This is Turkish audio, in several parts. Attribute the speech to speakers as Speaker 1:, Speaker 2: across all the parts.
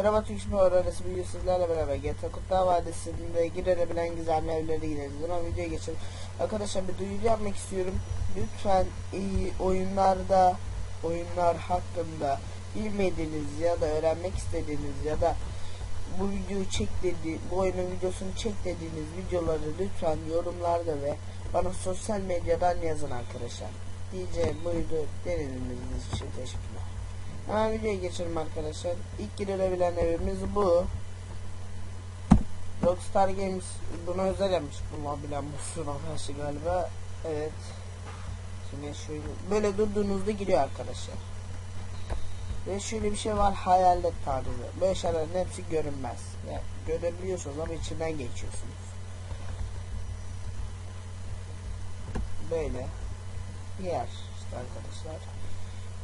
Speaker 1: çekişme öğrenisi bugün sizlerle beraber GTA Kurtlar Vadisi'nde girebilen gizemli evlere gideriz. Buna videoya geçelim. Arkadaşlar bir duyuru yapmak istiyorum. Lütfen iyi oyunlarda, oyunlar hakkında bilmediğiniz ya da öğrenmek istediğiniz ya da bu videoyu çek dedi, bu oyunun videosunu çek dediğiniz videoları lütfen yorumlarda ve bana sosyal medyadan yazın arkadaşlar. Diyeceğim buydu. Denediğiniz için teşekkürler. Hemen videoya geçelim arkadaşlar. İlk girilebilen evimiz bu. Rockstar Games bunu özel yapmış. Bulabilen bu sınav karşı galiba. Evet. Şimdi şöyle böyle durduğunuzda giriyor arkadaşlar. Ve şöyle bir şey var hayalet tarzı. Böyle şeylerin hepsi görünmez. Yani görebiliyorsunuz ama içinden geçiyorsunuz. Böyle yer işte arkadaşlar.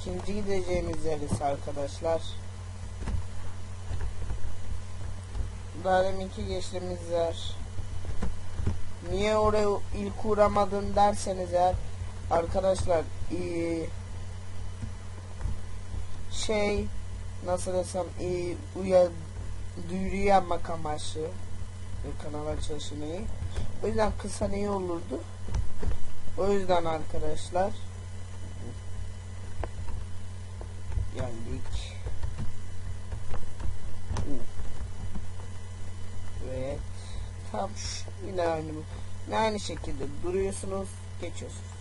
Speaker 1: İkinci gideceğimiz yer ise arkadaşlar. Daha deminki geçtiğimiz yer. Niye oraya ilk uğramadın derseniz eğer arkadaşlar ee, şey nasıl desem ee, uya duyuru yapmak amaçlı kanal açılışını o yüzden kısa ne olurdu o yüzden arkadaşlar geldik. Evet. Tam şu, yine aynı şekilde duruyorsunuz geçiyorsunuz.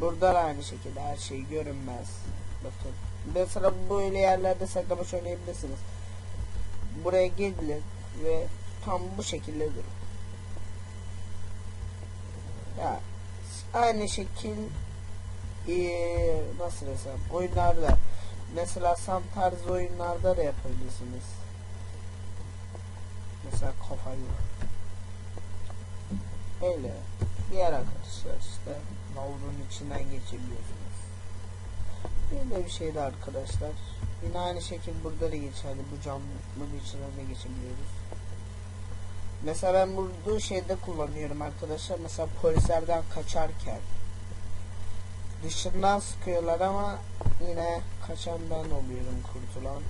Speaker 1: Burada da aynı şekilde her şey görünmez. Bakın. Mesela böyle yerlerde saklamaç oynayabilirsiniz. Buraya gelin ve tam bu şekilde durun ya aynı şekil ee, nasıl desem oyunlarda. Mesela sam tarzı oyunlarda da yapabilirsiniz. Mesela kafayı. Öyle. Diğer arkadaşlar işte lavurun içinden geçebiliyorsunuz. Böyle bir şeydi arkadaşlar. Yine aynı şekil burada da geçerli. Bu camın içinden de geçebiliyoruz. Mesela ben burada şeyde kullanıyorum arkadaşlar. Mesela polislerden kaçarken dışından sıkıyorlar ama yine kaçan ben oluyorum kurtulan